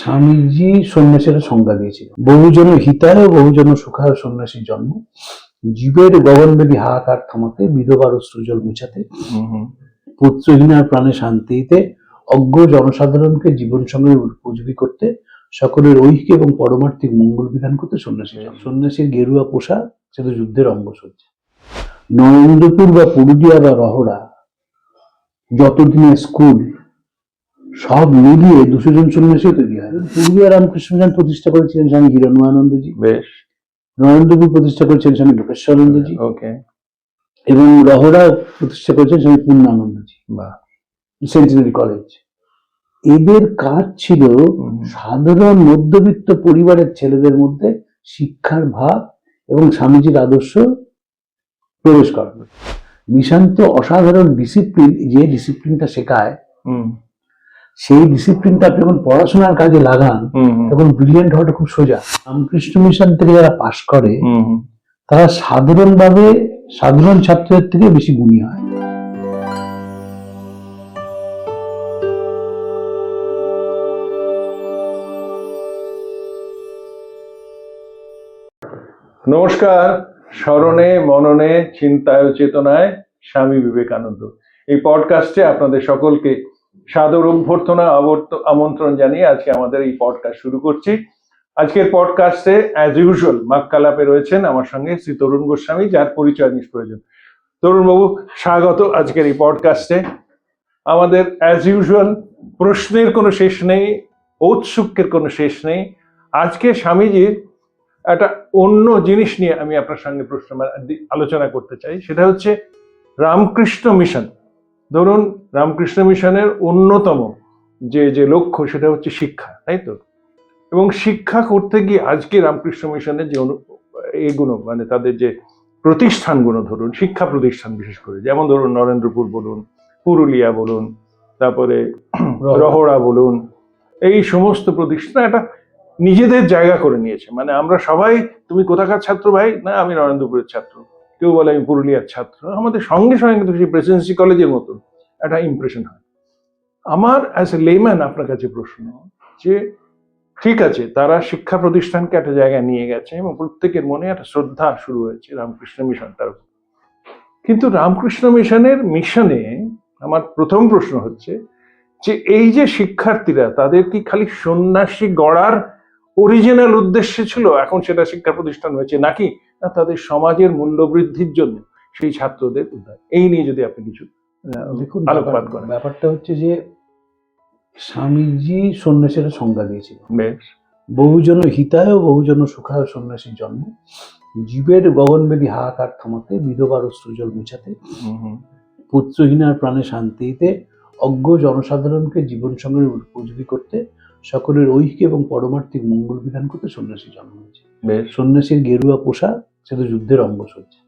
স্বামীজি সন্ন্যাসের সংজ্ঞা দিয়েছিল। বহুজন হিতায় বহুজন সুখায় সন্ন্যাসীর জন্ম। জীবের গগনবেদী হাহাকার থামাতে বিধবার অশ্রুজল মুছাতে পুত্রহীনার প্রাণে শান্তি দিতে অজ্ঞ জনসাধারণকে জীবন সঙ্গে উপযোগী করতে সকলের ঐক্য এবং পরমার্থিক মঙ্গল বিধান করতে সন্ন্যাসী। সন্ন্যাসীর গেরুয়া পোশাক সেটা যুদ্ধের অঙ্গ অঙ্গসজ্জা নরেন্দ্রপুর বা পুরুলিয়া বা রহড়া যতদিনের স্কুল সব মিলিয়ে দুশো জন সন্ন্যাসী তৈরি হয়। পুরুলিয়া রামকৃষ্ণ প্রতিষ্ঠা করেছিলেন স্বামী হিরণমানন্দজি বেশ। নরেন্দ্রপুর প্রতিষ্ঠা করেছেন স্বামী লোকেশ্বরানন্দজি। ওকে। এবং রহড়া প্রতিষ্ঠা করেছেন স্বামী পূর্ণানন্দজি। বাহ। Centenary college. এদের কাজ ছিল সাধারণ মধ্যবিত্ত পরিবারের ছেলেদের মধ্যে শিক্ষার ভাব এবং স্বামীজির আদর্শ প্রবেশ করানো নিশান্ত অসাধারণ ডিসিপ্লিন যে ডিসিপ্লিনটা শেখায় সেই ডিসিপ্লিনটা আপনি যখন পড়াশোনার কাজে লাগান তখন ব্রিলিয়েন্ট হওয়াটা খুব সোজা। রামকৃষ্ণ মিশন থেকে যারা পাশ করে। তারা সাধারণভাবে সাধারণ ছাত্রদের থেকে বেশি গুণী হয়। নমস্কার। স্মরণে মননে চিন্তায় চেতনায় স্বামী বিবেকানন্দ। এই পডকাস্টে আপনাদের সকলকে সাদর অভ্যর্থনা আমন্ত্রণ জানিয়ে আজকে আমাদের এই পডকাস্ট শুরু করছি। আজকের পডকাস্টে অ্যাজ ইউজুয়াল মাক্কালাপে রয়েছেন আমার সঙ্গে শ্রী তরুণ গোস্বামী, যার পরিচয় নিষ্প্রয়োজন তরুণবাবু, স্বাগত আজকের এই পডকাস্টে আমাদের অ্যাজ ইউজুয়াল প্রশ্নের কোনো শেষ নেই, ঔৎসুক্যের কোনো শেষ নেই। আজকে স্বামীজির একটা অন্য জিনিস নিয়ে আমি আপনার সঙ্গে প্রশ্ন আলোচনা করতে চাই। সেটা হচ্ছে রামকৃষ্ণ মিশন। ধরুন রামকৃষ্ণ মিশনের অন্যতম যে যে লক্ষ্য সেটা হচ্ছে শিক্ষা তাই তো? এবং শিক্ষা করতে গিয়ে আজকে রামকৃষ্ণ মিশনের যে এগুলো মানে তাদের যে প্রতিষ্ঠানগুলো ধরুন শিক্ষা প্রতিষ্ঠান বিশেষ করে যেমন ধরুন নরেন্দ্রপুর বলুন পুরুলিয়া বলুন তারপরে রহড়া বলুন এই সমস্ত প্রতিষ্ঠান একটা নিজেদের জায়গা করে নিয়েছে। মানে আমরা সবাই তুমি কোথাকার ছাত্র ভাই? না আমি নরেন্দ্রপুরের ছাত্র। কেউ বলে আমি পুরুলিয়ার ছাত্র। আমাদের সঙ্গে সঙ্গে কিন্তু সেই প্রেসিডেন্সি কলেজের মতন একটা ইমপ্রেশন হয়। আমার অ্যাজ এ লেম্যান আপনার কাছে প্রশ্ন যে, ঠিক আছে, তারা শিক্ষা প্রতিষ্ঠানকে একটা জায়গায় নিয়ে গেছে এবং প্রত্যেকের মনে একটা শ্রদ্ধা শুরু হয়েছে রামকৃষ্ণ মিশন তার। কিন্তু রামকৃষ্ণ মিশনের মিশনে আমার প্রথম প্রশ্ন হচ্ছে যে, এই যে শিক্ষার্থীরা, তাদের কি খালি সন্ন্যাসী গড়ার অরিজিনাল উদ্দেশ্য ছিল? এখন সেটা শিক্ষা প্রতিষ্ঠান হয়েছে নাকি না তাদের সমাজের মূল্য বৃদ্ধির জন্য সেই ছাত্রদের উদ্ধার। এই নিয়ে যদি আপনি কিছু দেখুন আলোকপাত করেন। ব্যাপারটা হচ্ছে যে স্বামীজি সন্ন্যাসের সংজ্ঞা দিয়েছিল বেশ। বহুজন হিতায় বহুজন সুখায় সন্ন্যাসীর জন্ম। জীবের গগনবেদী হাহাকার থামাতে বিধবার অশ্রুজল মুছাতে পুত্রহীনার প্রাণে শান্তিতে অজ্ঞ জনসাধারণকে জীবন সঙ্গে উপযোগী করতে সকলের ঐক্য এবং পরমার্থিক মঙ্গল বিধান করতে সন্ন্যাসী জন্ম হয়েছে। সন্ন্যাসীর গেরুয়া পোশাক সেটা যুদ্ধের অঙ্গসজ্জা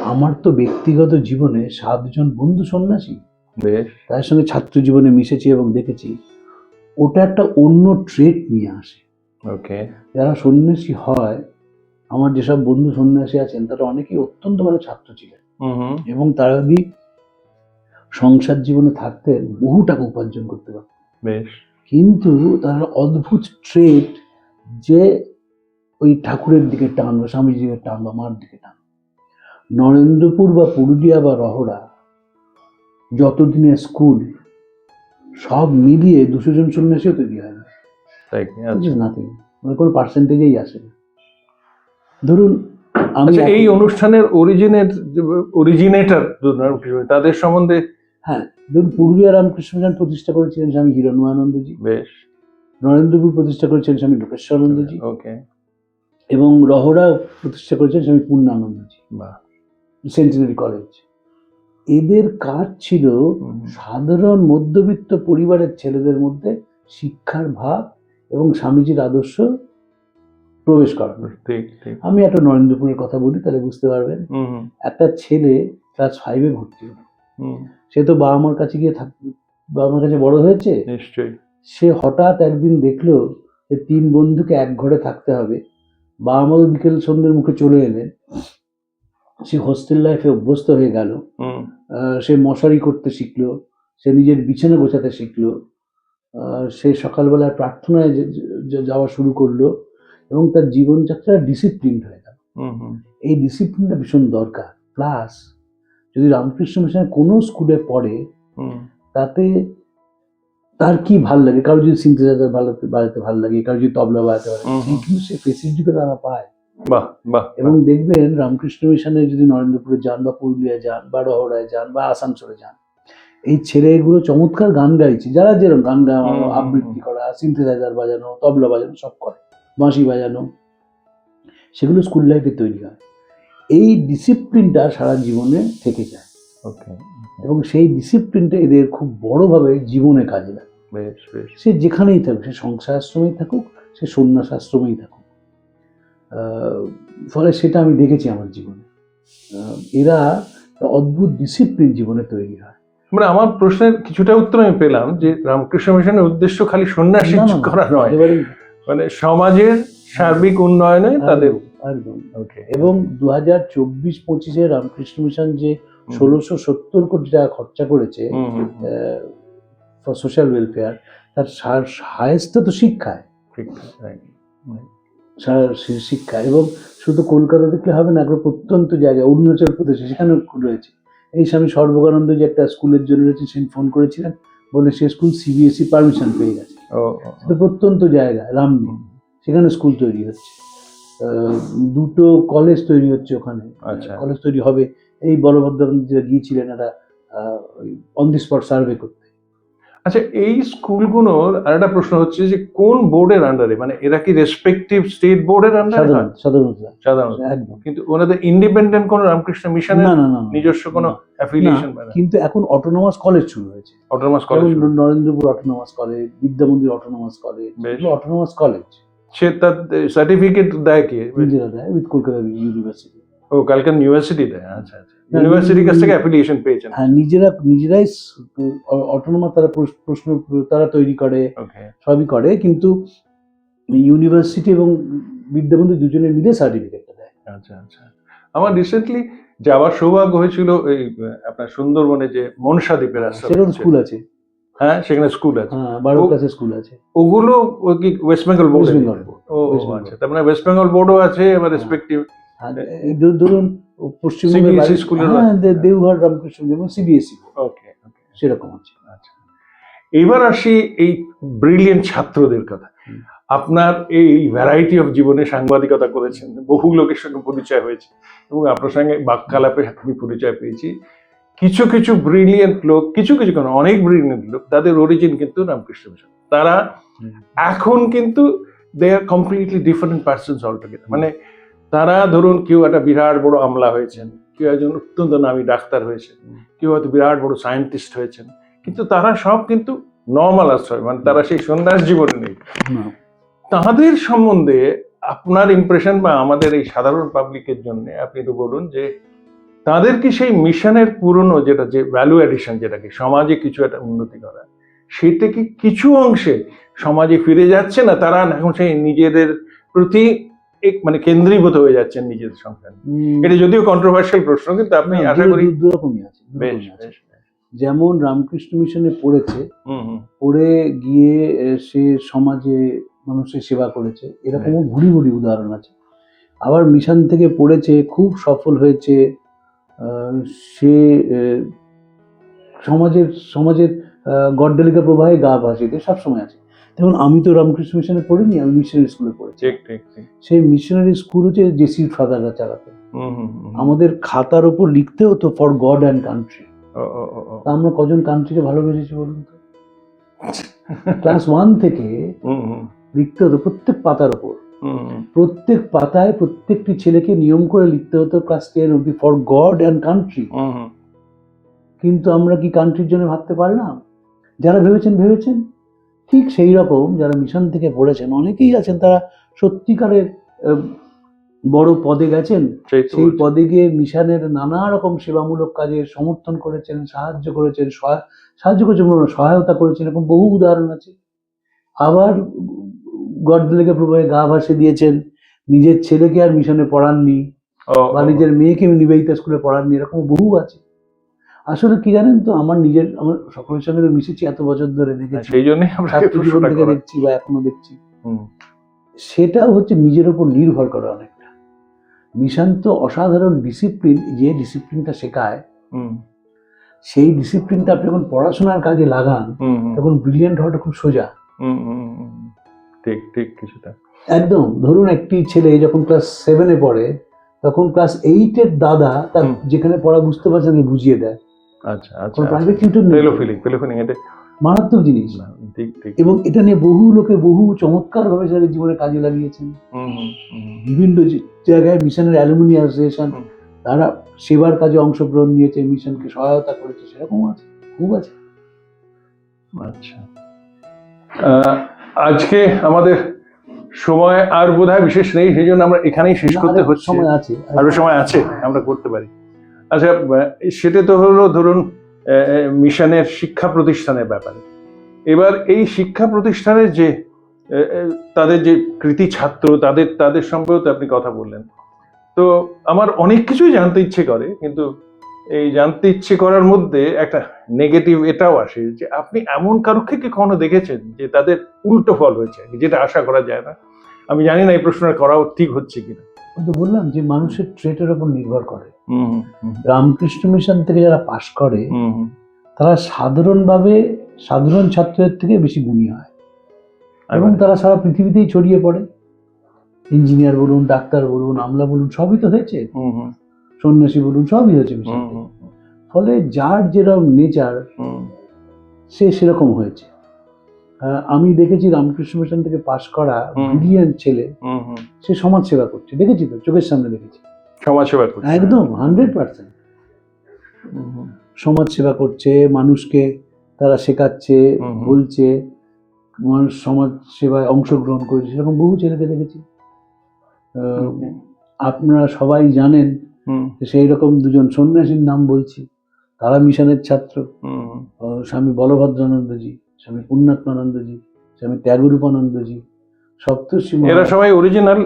আমার তো ব্যক্তিগত জীবনে সাতজন বন্ধু সন্ন্যাসী। বেশ। তার সঙ্গে ছাত্র জীবনে মিশেছি এবং দেখেছি ওটা একটা অন্য ট্রেট নিয়ে আসে। ওকে। যারা সন্ন্যাসী হয় আমার যেসব বন্ধু সন্ন্যাসী আছেন তারা অনেকেই অত্যন্ত ভালো ছাত্র ছিলেন। এবং তারা যদি সংসার জীবনে থাকতেন বহু টাকা উপার্জন করতে পারতেন বেশ। কিন্তু তারা অদ্ভুত ট্রেট যে ওই ঠাকুরের দিকে টানলো স্বামীজির দিকে টানলো মার দিকে টানলো। নরেন্দ্রপুর বা পুরুলিয়া বা রহরা যতদিনে স্কুল সব মিলিয়ে দুশো জন সন্ন্যাসীও তৈরি হয় না। নাথিং মানে কোনো পার্সেন্টেজেই আসে না। ধরুন আমি আচ্ছা এই অনুষ্ঠানের অরিজিনের অরিজিনেটর তাদের সম্বন্ধে হ্যাঁ ধরুন পুরুলিয়া রামকৃষ্ণ প্রতিষ্ঠা করেছিলেন স্বামী হিরণমানন্দজি বেশ। নরেন্দ্রপুর প্রতিষ্ঠা করেছিলেন স্বামী লোকেশ্বরানন্দজি। ওকে এবং রহরা প্রতিষ্ঠা করেছেন স্বামী পূর্ণানন্দজি বা সেন্টিনারি কলেজ। এদের কাজ ছিল সাধারণ মধ্যবিত্ত পরিবারের ছেলেদের মধ্যে শিক্ষার ভাব এবং স্বামীজির আদর্শ প্রবেশ করানো আমি একটা নরেন্দ্রপুরের কথা বলি তাহলে বুঝতে পারবেন। একটা ছেলে ক্লাস ফাইভে ভর্তি হলো। হুম। সে তো বাবা মার কাছে গিয়ে থাক বাবা মার কাছে বড় হয়েছে। নিশ্চয়ই। সে হঠাৎ একদিন দেখল যে তিন বন্ধুকে এক ঘরে থাকতে হবে। মা তো বিকেল সন্ধ্যের মুখে চলে এলেন সে হোস্টেল লাইফে অভ্যস্ত হয়ে গেল। সে মশারি করতে শিখলো সে নিজের বিছানা গোছাতে শিখলো সে সকালবেলায় প্রার্থনায় যাওয়া শুরু করল এবং তার জীবনযাত্রা ডিসিপ্লিন হয়ে গেল। এই ডিসিপ্লিনটা ভীষণ দরকার। প্লাস যদি রামকৃষ্ণ মিশনের কোনো স্কুলে পড়ে তাতে তার কি ভালো লাগে? কারও যদি সিনথেসাইজার বাজাতে বাজাতে ভালো লাগে কারও যদি তবলা বাজাতে ভালো লাগে। কিন্তু সেই ফেসিলিটিগুলো তারা পায়। বাহ বাহ এবং দেখবেন রামকৃষ্ণ মিশনে যদি নরেন্দ্রপুরে যান বা পুরুলিয়ায় যান বা রহড়ায় যান বা আসানসোলে যান এই ছেলেগুলো চমৎকার গান গাইছে। যারা যেরকম গান গাওয়ানো আবৃত্তি করা সিনথেসাইজার বাজানো তবলা বাজানো সব করে। বাঁশি বাজানো সেগুলো স্কুল লাইফে তৈরি হয়। এই ডিসিপ্লিনটা সারা জীবনে থেকে যায়। ওকে এবং সেই ডিসিপ্লিনটা এদের খুব বড়ভাবে জীবনে কাজে লাগে বেশ বেশ। সে যেখানেই থাকুক সে সংসার আশ্রমেই থাকুক সে সন্ন্যাস আশ্রমেই থাকুক ফলে সেটা আমি দেখেছি আমার জীবনে। এরা অদ্ভুত ডিসিপ্লিন জীবনে তৈরি হয়। মানে আমার প্রশ্নের কিছুটা উত্তর আমি পেলাম যে রামকৃষ্ণ মিশনের উদ্দেশ্য খালি সন্ন্যাসী করা নয়। মানে সমাজের সার্বিক উন্নয়নে তাদের একদম, এবং দু হাজার চব্বিশ পঁচিশে রামকৃষ্ণ মিশন যে ষোলোশো সত্তর কোটি টাকা খরচা করেছে ফর সোশ্যাল ওয়েলফেয়ার তার হায়েস্ট তো শিক্ষায়। শিক্ষা এবং শুধু কলকাতা দেখলে হবে না একটা প্রত্যন্ত জায়গায় অরুণাচল প্রদেশে সেখানেও রয়েছে। এই স্বামী সর্বকানন্দ যে একটা স্কুলের জন্য রয়েছে সে ফোন করেছিলেন বলে সে স্কুল সিবিএসই পারমিশন পেয়ে গেছে। সেটা প্রত্যন্ত জায়গায় রামনি সেখানে স্কুল তৈরি হচ্ছে। দুটো কলেজ তৈরি হচ্ছে ওখানে। আচ্ছা। কলেজ তৈরি হবে এই বলভদ্রানন্দ যে গিয়েছিলেন একটা অন দি স্পট সার্ভে করতে। আচ্ছা এই স্কুলগুলোর আরেকটা প্রশ্ন হচ্ছে যে কোন বোর্ডের আন্ডারে মানে এরা কি রেসপেক্টিভ স্টেট বোর্ডের আন্ডারে সাধারণত সাধারণত একদম। কিন্তু ওনাদের ইন্ডিপেন্ডেন্ট কোন রামকৃষ্ণ মিশনের না না। নিজস্ব কোনো অ্যাফিলিয়েশন কিন্তু এখন অটোনোমাস কলেজ শুরু হয়েছে। Autonomous college Narendrapur autonomous college Vidya Mandir autonomous college. Autonomous college সে তার সার্টিফিকেট দেয় কি? দেয় উইথ কলকাতা ইউনিভার্সিটি ও কালকার ইউনিভার্সিটি দেয় আচ্ছা আচ্ছা। ইউনিভার্সিটির কাছ থেকে অ্যাফিলিয়েশন পেয়েছেন। হ্যাঁ নিজেরা নিজেরাই অটোনোমাস তারা প্রশ্ন তারা তৈরি করে সবই করে কিন্তু ইউনিভার্সিটি এবং বিদ্যাবন্ধু দুজনে মিলে সার্টিফিকেটটা দেয়। আচ্ছা আচ্ছা। আমার রিসেন্টলি যাওয়ার সৌভাগ্য হয়েছিল এই আপনার সুন্দরবনে যে মনসা দ্বীপের আশ্রম স্কুল আছে। হ্যাঁ সেখানে স্কুল আছে। হ্যাঁ বারোর কাছে স্কুল আছে। ওগুলো কি ওয়েস্ট বেঙ্গল বোর্ড ও। আচ্ছা তার মানে ওয়েস্ট বেঙ্গল বোর্ডও আছে এবার রেসপেক্টিভ ধর- ধরুন পশ্চিমবঙ্গের হ্যাঁ দেওঘর রামকৃষ্ণ যেমন সিবিএসই। ওকে ওকে। সেরকম আছে। আচ্ছা। এবার আসি এই ব্রিলিয়েন্ট ছাত্রদের কথা। আপনার এই ভ্যারাইটি অফ জীবনে সাংবাদিকতা করেছেন বহু লোকের সঙ্গে পরিচয় হয়েছে এবং আপনার সঙ্গে বাক্যালাপে আমি পরিচয় পেয়েছি। কিছু কিছু ব্রিলিয়েন্ট লোক কিছু কিছু কেন অনেক ব্রিলিয়েন্ট লোক তাদের অরিজিন কিন্তু রামকৃষ্ণ মিশন। তারা এখন কিন্তু they are completely different persons altogether মানে তারা ধরুন কেউ একটা বিরাট বড় আমলা হয়েছেন কেউ একজন অত্যন্ত নামী ডাক্তার হয়েছেন কেউ হয়তো বিরাট বড় সায়েন্টিস্ট হয়েছেন কিন্তু তারা সব কিন্তু নর্মাল আশ্রয় মানে তারা সেই সন্ন্যাস জীবনে নেই। তাদের সম্বন্ধে আপনার ইমপ্রেশন বা আমাদের এই সাধারণ পাবলিকের জন্য আপনি একটু বলুন যে তাদের কি সেই মিশনের পুরনো যেটা যে ভ্যালু এডিশন যেটাকে সমাজে কিছু একটা উন্নতি করা সেটা কি কিছু অংশে সমাজে ফিরে যাচ্ছে না? তারা এখন সেই নিজেদের প্রতি এক মানে কেন্দ্রীভূত হয়ে যাচ্ছেন নিজেদের সংখ্যা এটা যদিও কন্ট্রোভার্সিয়াল প্রশ্ন কিন্তু আপনি আশা করি দুরকমই আছে বেশ বেশ যেমন রামকৃষ্ণ মিশনে পড়েছে পড়ে গিয়ে সে সমাজে মানুষের সেবা করেছে। এরকমও ভুরি ভুরি উদাহরণ আছে। আবার মিশন থেকে পড়েছে খুব সফল হয়েছে সে সমাজের সমাজের গড্ডলিকা প্রবাহে গা ভাসিতে সবসময় আছে। যেমন আমি তো রামকৃষ্ণ মিশনে পড়িনি আমি মিশনারি স্কুলে পড়েছি। সেই মিশনারি স্কুল হচ্ছে জেসির ফাদাররা চালাতো। আমাদের খাতার ওপর লিখতে হতো ফর গড অ্যান্ড কান্ট্রি আমরা কজন কান্ট্রিকে ভালোবেসেছি বলুন তো? ক্লাস ওয়ান থেকে লিখতে হতো প্রত্যেক পাতার ওপর। প্রত্যেক পাতায় প্রত্যেকটি ছেলেকে নিয়ম করে লিখতে হতো ক্লাস টেন অব্দি ফর গড অ্যান্ড কান্ট্রি। কিন্তু আমরা কি কান্ট্রির জন্য ভাবতে পারলাম? যারা ভেবেছেন ভেবেছেন। ঠিক সেই রকম যারা মিশন থেকে পড়েছেন অনেকেই আছেন তারা সত্যিকারের বড় পদে গেছেন। সেই। পদে গিয়ে মিশনের নানা রকম সেবামূলক কাজে সমর্থন করেছেন সাহায্য করেছেন সহায়- সাহায্য করেছেন সহায়তা করেছেন এরকম বহু উদাহরণ আছে। আবার গডলেকে প্রভাবে গা ভাসে দিয়েছেন নিজের ছেলেকে আর মিশনে পড়াননি বা নিজের মেয়েকে নিবেদিতা স্কুলে পড়াননি এরকম বহু আছে। আসলে কি জানেন তো আমার নিজের আমার সকলের সঙ্গে তো মিশেছি এত বছর ধরে দেখেছি। সেই জন্যই আমরা ছাত্র জীবন থেকে দেখছি বা এখনও দেখছি। হুম, সেটাও হচ্ছে নিজের উপর নির্ভর করে অনেকটা। মিশন তো অসাধারণ ডিসিপ্লিন যে ডিসিপ্লিনটা শেখায় হুম, সেই ডিসিপ্লিনটা আপনি যখন পড়াশোনার কাজে লাগান তখন ব্রিলিয়েন্ট হওয়াটা খুব সোজা। ঠিক ঠিক কিছুটা। একদম ধরুন একটি ছেলে যখন ক্লাস সেভেনে পড়ে তখন ক্লাস এইটের দাদা তার যেখানে পড়া বুঝতে পারছে না বুঝিয়ে দেয়। আচ্ছা আচ্ছা কোনো প্রাইভেট টিউটর নেই। এটা মারাত্মক জিনিস। ঠিক ঠিক। এবং এটা নিয়ে বহু লোকে বহু চমৎকার ভাবে তাদের জীবনে কাজে লাগিয়েছেন। বিভিন্ন জায়গায় মিশনের অ্যালুমিনি অ্যাসোসিয়েশন তারা সেবার কাজে অংশগ্রহণ নিয়েছে মিশনকে সহায়তা করেছে সেরকম আছে খুব আছে। আচ্ছা। আজকে আমাদের সময় আর বোধহয় বিশেষ নেই সেই জন্য আমরা এখানেই শেষ করতে হচ্ছে। সময় আছে। আরও সময় আছে আমরা করতে পারি। আচ্ছা সেটা তো হলো ধরুন মিশনের শিক্ষা প্রতিষ্ঠানের ব্যাপারে। এবার এই শিক্ষা প্রতিষ্ঠানের যে তাদের যে কৃতি ছাত্র, তাদের তাদের সম্পর্কেও তো আপনি কথা বললেন। তো আমার অনেক কিছুই জানতে ইচ্ছে করে, কিন্তু এই জানতে ইচ্ছে করার মধ্যে একটা নেগেটিভ এটাও আসে যে, আপনি এমন কারুকে কি কখনো দেখেছেন যে তাদের উল্টো ফল হয়েছে? যেটা আশা করা যায় না। আমি জানি না এই প্রশ্নটা করাও ঠিক হচ্ছে কিনা। বললাম যে মানুষের ট্রেটের উপর নির্ভর করে। রামকৃষ্ণ মিশন থেকে যারা পাশ করে তারা সাধারণভাবে সাধারণ ছাত্রের থেকে বেশি গুণী হয়। এবং তারা সারা পৃথিবীতেই ছড়িয়ে পড়ে। ইঞ্জিনিয়ার বলুন ডাক্তার বলুন আমলা বলুন সবই তো হয়েছে। সন্ন্যাসী বলুন সবই হয়েছে ফলে যার যেরকম নেচার সে সেরকম হয়েছে। আমি দেখেছি রামকৃষ্ণ মিশন থেকে পাশ করা। ছেলে হুম হুম। সে সমাজ সেবা করছে। দেখেছি তো? চোখের সামনে দেখেছি। সমাজসেবা করছে। একদম হান্ড্রেড পার্সেন্ট হুম হুম সমাজ সেবা করছে মানুষকে তারা শেখাচ্ছে। বলছে মানুষ সমাজ সেবায় অংশগ্রহণ করেছে সেরকম বহু ছেলেকে দেখেছি। আপনারা সবাই জানেন সেই রকম দুজন সন্ন্যাসীর নাম বলছি তারা মিশনের ছাত্র। স্বামী বলভদ্রানন্দজি স্বামী পুণ্যাত্মানন্দজি স্বামী ত্যাগরূপানন্দজি এরা সবাই অরিজিনাল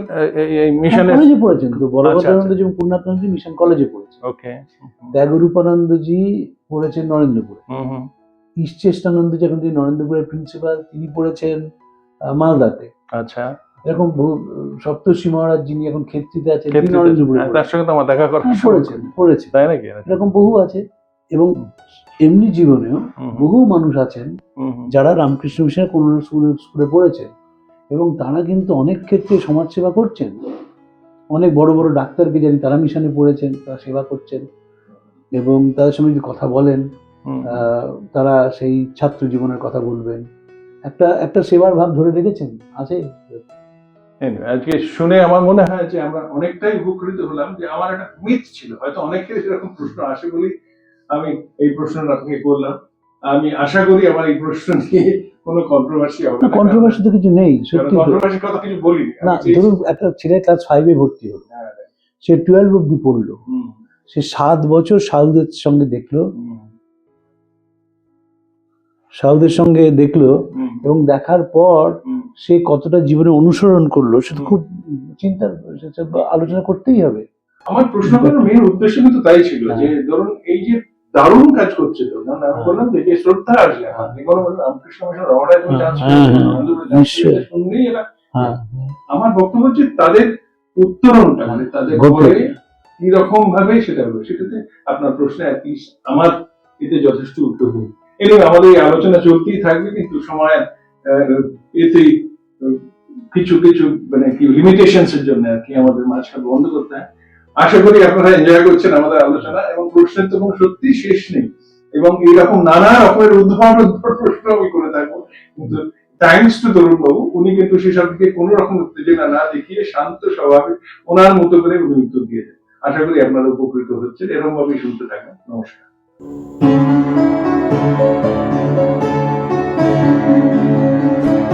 এই কলেজে পড়েছেন তো আচ্ছা, বলভদ্রানন্দজি এবং পুণ্যাত্মানন্দজি মিশন কলেজে পড়েছে ওকে ত্যাগরূপানন্দজি পড়েছেন নরেন্দ্রপুরে। এখন নরেন্দ্রপুরের প্রিন্সিপাল তিনি পড়েছেন মালদাতে। আচ্ছা। এরকম বহু সপ্তর্ষি মহারাজ যিনি এখন ক্ষেত্রিতে আছেন তিনি নরেন্দ্রপুরে হ্যাঁ, তার সঙ্গে তো আমার দেখা করার পড়েছেন। পড়েছেন পড়েছেন। তাই নাকি? এরকম বহু আছে এবং এমনি জীবনেও বহু মানুষ আছেন যারা রামকৃষ্ণ মিশনের কোনো স্কুলে স্কুলে পড়েছেন। এবং তারা কিন্তু অনেক ক্ষেত্রে সমাজসেবা করছেন। অনেক বড় বড় ডাক্তারকে জানি তারা মিশনে পড়েছেন তারা সেবা করছেন এবং তাদের সঙ্গে যদি কথা বলেন তারা সেই ছাত্র জীবনের কথা বলবেন। একটা একটা সেবার ভাব ধরে রেখেছেন আছে? আজকে শুনে আমার মনে হয় যে আমরা অনেকটাই উপকৃত হলাম যে আমার একটা মিথ ছিল। হয়তো অনেকের এরকম প্রশ্ন আসে বলেই আমি এই প্রশ্নটা আপনাকে করলাম। আমি আশা করি আমার এই প্রশ্ন নিয়ে কোনো কন্ট্রোভার্সি হবে না। কন্ট্রোভার্সি তো কিছু নেই সত্যি কথা কিছু আমি না ধরুন একটা ছেলে ক্লাস ফাইভে ভর্তি হলো। হ্যাঁ, সে টুয়েলভ অব্দি পড়ল। সে সাত বছর সাউদের সঙ্গে দেখল। সাউদের সঙ্গে দেখল এবং দেখার পর সে কতটা জীবনে অনুসরণ করল সেটা। খুব চিন্তার আলোচনা করতেই হবে। আমার প্রশ্ন করার মেন উদ্দেশ্য কিন্তু তাই ছিল যে ধরুন এই যে দারুণ কাজ করছে তো কারণ আমি হ্যাঁ। বললাম যে শ্রদ্ধা আসলে আমার যে কোনো বললাম রামকৃষ্ণ মিশন তুমি হ্যাঁ, চান্স হ্যাঁ, হ্যাঁ, নিশ্চয়ই। শুনলেই এরা হ্যাঁ আমার বক্তব্য হচ্ছে তাদের উত্তরণটা মানে তাদের ঘটবে। পরে কীরকম ভাবে সেটা হলো সেটাতে আপনার প্রশ্নে আর কি আমার এতে যথেষ্ট উত্তর নেই এনিওয়ে আমাদের এই আলোচনা চলতেই থাকবে কিন্তু সময় এতেই কিছু কিছু মানে কি লিমিটেশনস এর জন্য আর কি আমাদের মাঝখানে বন্ধ করতে হয় আশা করি আপনারা এনজয় করছেন আমাদের আলোচনা এবং প্রশ্নের তো কোনো সত্যি শেষ নেই। এবং এইরকম নানা রকমের উদ্ভাবন প্রশ্ন আমি করে থাকব। কিন্তু থ্যাংকস টু তরুণ বাবু উনি কিন্তু সেসব দিকে কোনো রকম উত্তেজনা না দেখিয়ে শান্ত স্বভাবে ওনার মতো করে উনি উত্তর দিয়েছেন আশা করি আপনারা উপকৃত হচ্ছেন। এরকম ভাবে শুনতে থাকেন। নমস্কার। Thank you.